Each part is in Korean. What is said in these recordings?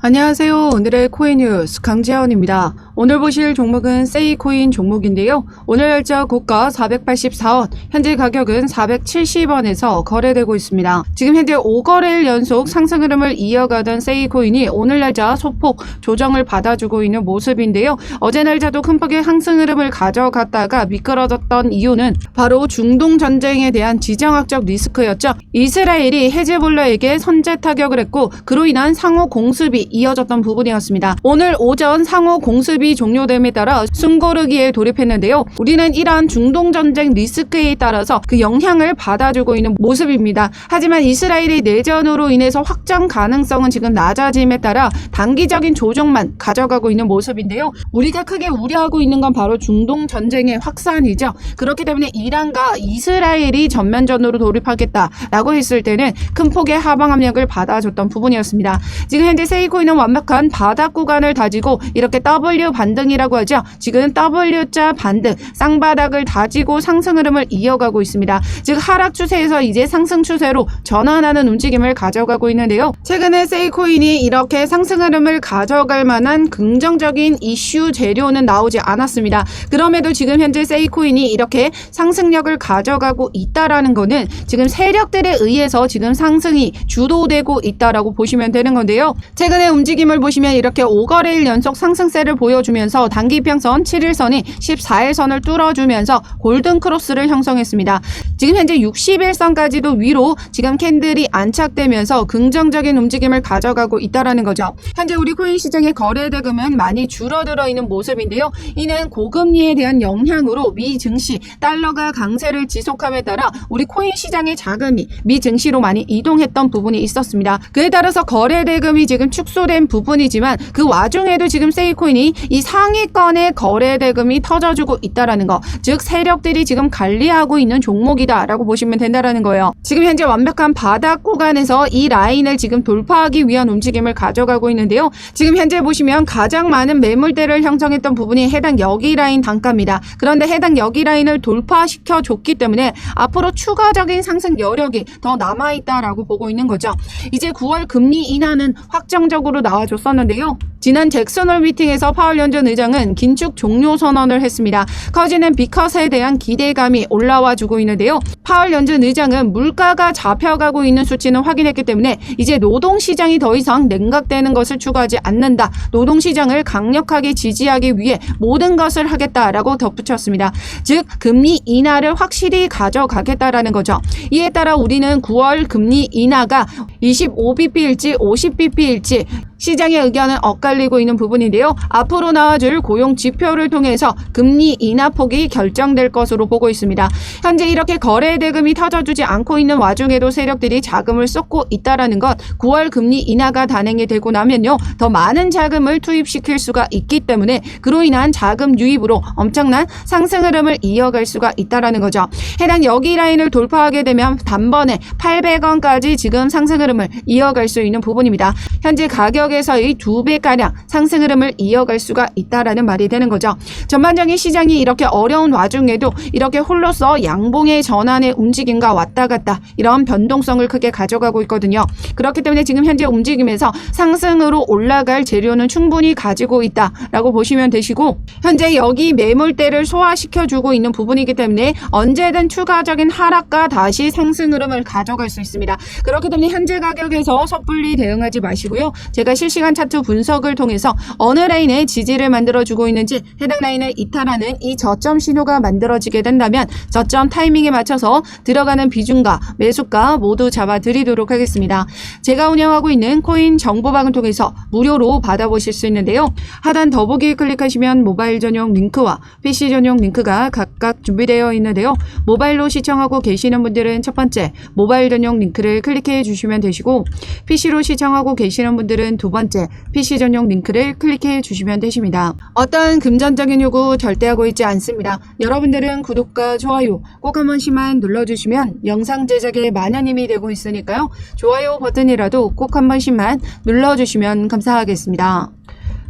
안녕하세요. 오늘의 코인 뉴스 강재현입니다. 오늘 보실 종목은 세이코인 종목인데요. 오늘 날짜 고가 484원, 현재 가격은 470원에서 거래되고 있습니다. 지금 현재 5거래일 연속 상승 흐름을 이어가던 세이코인이 오늘 날짜 소폭 조정을 받아주고 있는 모습인데요. 어제 날짜도 큰 폭의 상승 흐름을 가져갔다가 미끄러졌던 이유는 바로 중동 전쟁에 대한 지정학적 리스크였죠. 이스라엘이 헤즈볼라에게 선제 타격을 했고 그로 인한 상호 공습이 이어졌던 부분이었습니다. 오늘 오전 상호 공습이 종료됨에 따라 숨고르기에 돌입했는데요. 우리는 이러한 중동 전쟁 리스크에 따라서 그 영향을 받아주고 있는 모습입니다. 하지만 이스라엘의 내전으로 인해서 확장 가능성은 지금 낮아짐에 따라 단기적인 조정만 가져가고 있는 모습인데요. 우리가 크게 우려하고 있는 건 바로 중동 전쟁의 확산이죠. 그렇기 때문에 이란과 이스라엘이 전면전으로 돌입하겠다라고 했을 때는 큰 폭의 하방 압력을 받아줬던 부분이었습니다. 지금 현재 세이코인은 완벽한 바닥 구간을 다지고 이렇게 W 반등이라고 하죠. 지금 W자 반등, 쌍바닥을 다지고 상승 흐름을 이어가고 있습니다. 즉 하락 추세에서 이제 상승 추세로 전환하는 움직임을 가져가고 있는데요. 최근에 세이코인이 이렇게 상승 흐름을 가져갈 만한 긍정적인 이슈 재료는 나오지 않았습니다. 그럼에도 지금 현재 세이코인이 이렇게 상승력을 가져가고 있다라는 거는 지금 세력들에 의해서 지금 상승이 주도되고 있다라고 보시면 되는 건데요. 최근의 움직임을 보시면 이렇게 5거래일 연속 상승세를 보여 주면서 단기평선 7일선이 14일선을 뚫어주면서 골든 크로스를 형성했습니다. 지금 현재 61선까지도 위로 지금 캔들이 안착되면서 긍정적인 움직임을 가져가고 있다라는 거죠. 현재 우리 코인 시장의 거래 대금은 많이 줄어들어 있는 모습인데요. 이는 고금리에 대한 영향으로 미 증시 달러가 강세를 지속함에 따라 우리 코인 시장의 자금이 미 증시로 많이 이동했던 부분이 있었습니다. 그에 따라서 거래 대금이 지금 축소된 부분이지만 그 와중에도 지금 세이코인이 이 상위권의 거래 대금이 터져주고 있다라는 거, 즉 세력들이 지금 관리하고 있는 종목이다라고 보시면 된다라는 거예요. 지금 현재 완벽한 바닥 구간에서 이 라인을 지금 돌파하기 위한 움직임을 가져가고 있는데요. 지금 현재 보시면 가장 많은 매물대를 형성했던 부분이 해당 여기 라인 단가입니다. 그런데 해당 여기 라인을 돌파시켜 줬기 때문에 앞으로 추가적인 상승 여력이 더 남아 있다라고 보고 있는 거죠. 이제 9월 금리 인하는 확정적으로 나와줬었는데요. 지난 잭슨홀 미팅에서 파월 연준 의장은 긴축 종료 선언을 했습니다. 커지는 비컷에 대한 기대감이 올라와 주고 있는데요. 파월 연준 의장은 물가가 잡혀가고 있는 수치는 확인했기 때문에 이제 노동시장이 더 이상 냉각되는 것을 추구하지 않는다. 노동시장을 강력하게 지지하기 위해 모든 것을 하겠다라고 덧붙였습니다. 즉 금리 인하를 확실히 가져가겠다라는 거죠. 이에 따라 우리는 9월 금리 인하가 25bp일지 50bp일지 시장의 의견은 엇갈리고 있는 부분인데요. 앞으로 나와줄 고용 지표를 통해서 금리 인하 폭이 결정될 것으로 보고 있습니다. 현재 이렇게 거래 대금이 터져주지 않고 있는 와중에도 세력들이 자금을 쏟고 있다라는 것, 9월 금리 인하가 단행이 되고 나면요, 더 많은 자금을 투입시킬 수가 있기 때문에 그로 인한 자금 유입으로 엄청난 상승 흐름을 이어갈 수가 있다라는 거죠. 해당 여기 라인을 돌파하게 되면 단번에 800원까지 지금 상승 흐름을 이어갈 수 있는 부분입니다. 현재 가격에서의 두 배가량 상승 흐름을 이어갈 수가 있다라는 말이 되는 거죠. 전반적인 시장이 이렇게 어려운 와중에도 이렇게 홀로서 양봉의 전환의 움직임과 왔다 갔다 이런 변동성을 크게 가져가고 있거든요. 그렇기 때문에 지금 현재 움직임에서 상승으로 올라갈 재료는 충분히 가지고 있다라고 보시면 되시고 현재 여기 매물대를 소화시켜주고 있는 부분이기 때문에 언제든 추가적인 하락과 다시 상승 흐름을 가져갈 수 있습니다. 그렇기 때문에 현재 가격에서 섣불리 대응하지 마시고요. 제가 실시간 차트 분석을 통해서 어느 라인에 지지를 만들어주고 있는지 해당 라인을 이탈하는 이 저점 신호가 만들어지게 된다면 저점 타이밍에 맞춰서 들어가는 비중과 매수가 모두 잡아드리도록 하겠습니다. 제가 운영하고 있는 코인 정보방을 통해서 무료로 받아보실 수 있는데요. 하단 더보기 클릭하시면 모바일 전용 링크와 PC 전용 링크가 각각 준비되어 있는데요. 모바일로 시청하고 계시는 분들은 첫 번째 모바일 전용 링크를 클릭해 주시면 되시고 PC로 시청하고 계시는 분들은 두 번째 PC 전용 링크를 클릭해 주시면 되십니다. 어떤 금전적인 요구 절대 하고 있지 않습니다. 여러분들은 구독과 좋아요 꼭 한 번씩만 눌러주시면 영상 제작에 많은 힘이 되고 있으니까요. 좋아요 버튼이라도 꼭 한 번씩만 눌러주시면 감사하겠습니다.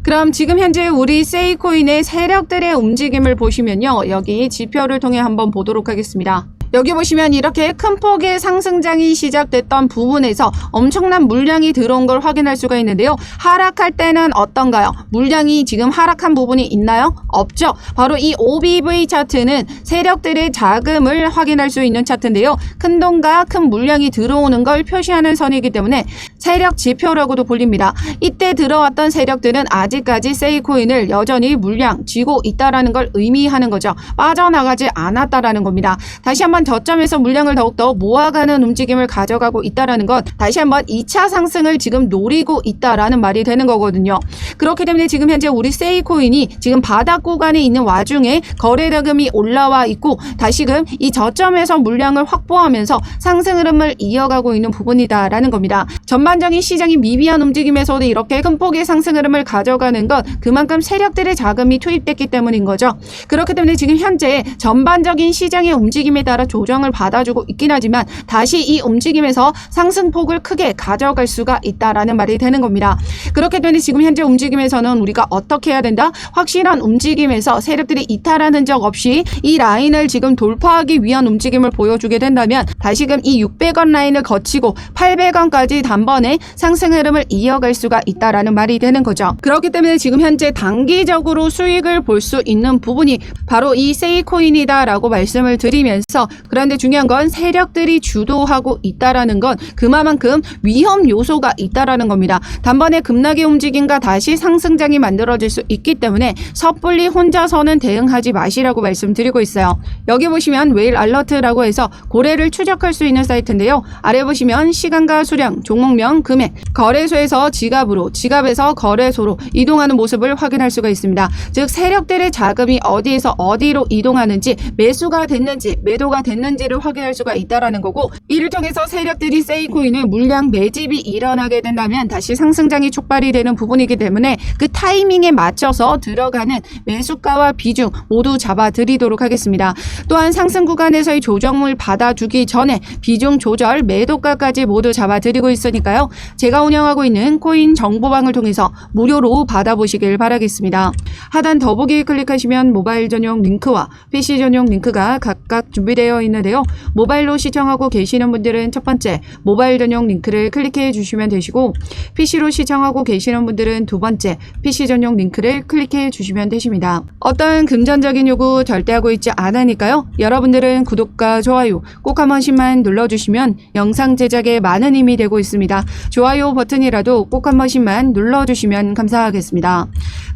그럼 지금 현재 우리 세이코인의 세력들의 움직임을 보시면요. 여기 지표를 통해 한번 보도록 하겠습니다. 여기 보시면 이렇게 큰 폭의 상승장이 시작됐던 부분에서 엄청난 물량이 들어온 걸 확인할 수가 있는데요. 하락할 때는 어떤가요? 물량이 지금 하락한 부분이 있나요? 없죠. 바로 이 OBV 차트는 세력들의 자금을 확인할 수 있는 차트인데요. 큰 돈과 큰 물량이 들어오는 걸 표시하는 선이기 때문에 세력 지표라고도 불립니다. 이때 들어왔던 세력들은 아직까지 세이코인을 여전히 물량 쥐고 있다라는 걸 의미하는 거죠. 빠져나가지 않았다라는 겁니다. 다시 한번 저점에서 물량을 더욱더 모아가는 움직임을 가져가고 있다라는 것 다시 한번 2차 상승을 지금 노리고 있다라는 말이 되는 거거든요. 그렇기 때문에 지금 현재 우리 세이코인이 지금 바닥 구간에 있는 와중에 거래 대금이 올라와 있고 다시금 이 저점에서 물량을 확보하면서 상승 흐름을 이어가고 있는 부분이다라는 겁니다. 전반적인 시장이 미비한 움직임에서도 이렇게 큰 폭의 상승 흐름을 가져가는 것 그만큼 세력들의 자금이 투입됐기 때문인 거죠. 그렇기 때문에 지금 현재 전반적인 시장의 움직임에 따라 조정을 받아주고 있긴 하지만 다시 이 움직임에서 상승폭을 크게 가져갈 수가 있다라는 말이 되는 겁니다. 그렇기 때문에 지금 현재 움직임에서는 우리가 어떻게 해야 된다? 확실한 움직임에서 세력들이 이탈한 흔적 없이 이 라인을 지금 돌파하기 위한 움직임을 보여주게 된다면 다시금 이 600원 라인을 거치고 800원까지 단번에 상승 흐름을 이어갈 수가 있다라는 말이 되는 거죠. 그렇기 때문에 지금 현재 단기적으로 수익을 볼 수 있는 부분이 바로 이 세이코인이다라고 말씀을 드리면서 그런데 중요한 건 세력들이 주도하고 있다라는 건 그만큼 위험 요소가 있다라는 겁니다. 단번에 급락의 움직임과 다시 상승장이 만들어질 수 있기 때문에 섣불리 혼자서는 대응하지 마시라고 말씀드리고 있어요. 여기 보시면 웨일 알러트라고 해서 고래를 추적할 수 있는 사이트인데요. 아래 보시면 시간과 수량, 종목명, 금액, 거래소에서 지갑으로, 지갑에서 거래소로 이동하는 모습을 확인할 수가 있습니다. 즉 세력들의 자금이 어디에서 어디로 이동하는지 매수가 됐는지 매도가 됐는지 를 확인할 수가 있다라는 거고 이를 통해서 세력들이 세이코인의 물량 매집이 일어나게 된다면 다시 상승장이 촉발이 되는 부분이기 때문에 그 타이밍에 맞춰서 들어가는 매수가와 비중 모두 잡아드리도록 하겠습니다. 또한 상승 구간에서의 조정을 받아주기 전에 비중 조절 매도가까지 모두 잡아드리고 있으니까요. 제가 운영하고 있는 코인 정보방을 통해서 무료로 받아보시길 바라겠습니다. 하단 더보기 클릭하시면 모바일 전용 링크와 PC 전용 링크가 각각 준비되어 있는데요. 모바일로 시청하고 계시는 분들은 첫 번째 모바일 전용 링크를 클릭해 주시면 되시고 PC로 시청하고 계시는 분들은 두 번째 PC 전용 링크를 클릭해 주시면 되십니다. 어떤 금전적인 요구 절대 하고 있지 않으니까요. 여러분들은 구독과 좋아요 꼭 한 번씩만 눌러주시면 영상 제작에 많은 힘이 되고 있습니다. 좋아요 버튼이라도 꼭 한 번씩만 눌러주시면 감사하겠습니다.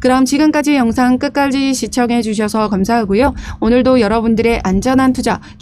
그럼 지금까지 영상 끝까지 시청해 주셔서 감사하고요. 오늘도 여러분들의 안전한 투자